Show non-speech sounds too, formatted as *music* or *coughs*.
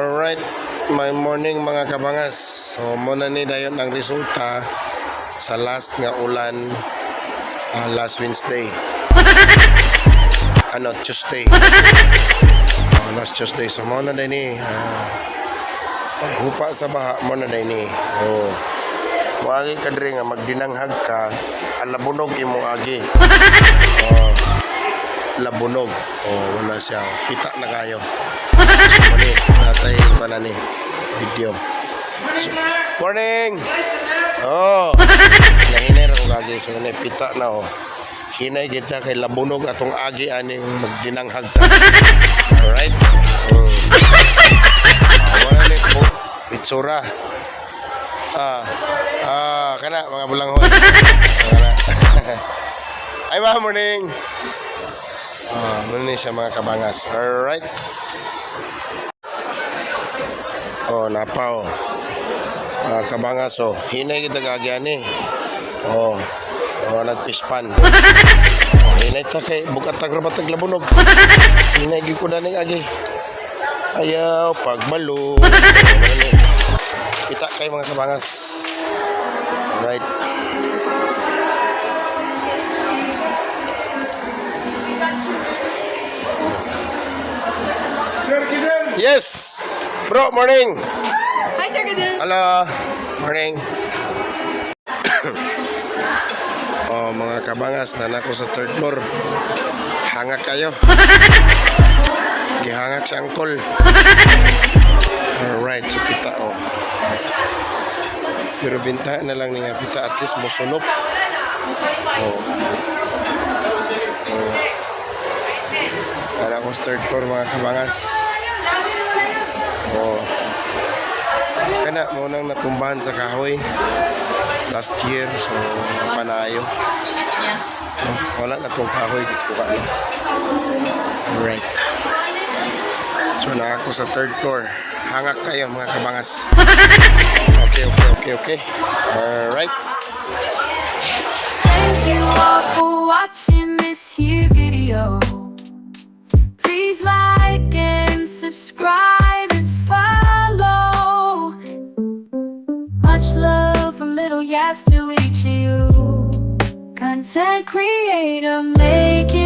Alright, my morning mga kabangas. So, muna ni dayon ang resulta sa last nga ulan ah, last Wednesday. *laughs* ano, Tuesday. *laughs* Oh, last Tuesday. So, muna din ni ah, paghupa sa baha, muna din ni. Oh. Wagi ka diri nga magdinanghag ka, alabunog imong agi. *laughs* Oh. Labunog. Oh, wala siya. Kita na kayo. Mali, natay na ni video. So, morning! Oh, nahinay ra ko agi so na pita na oh. Hinay kita kay labunog atong agi aning magdinanghag ta. Alright? Oh. Ah, wala ni po itsura. Ah, ah, kana mga bulanghon. Ay, ba, morning! Ah, muna siya mga kabangas. Alright? Oh, napa oh. Ah, kabangas oh. Hinay kita gagyan eh. Oh. Oh, nagpispan. *laughs* Oh, hinay ta kay bukat tagrabat taglabunog. Hinay gid ko na ning agi. Ayaw pagbalo. Oh. *laughs* Kita kay mga kabangas. Right. Yes. Bro, morning. Hi, Sir Gadil. Hello. Morning. *coughs* oh, mga kabangas, nanako sa third floor. Hangak kayo. Gihangak si Angkol. Alright, so pita oh. Pero binta na lang nga pita at least musunop. Oh. Sa third floor mga kabangas. Oh. Kana mo nang natumbahan sa kahoy last year so panayo. Oh, wala na tong kahoy dito ka. Alright. So na ako sa third floor. Hangak kayo mga kabangas. *laughs* Okay, okay, okay, okay. Alright. Thank you all for watching to each you. Content creator, make it.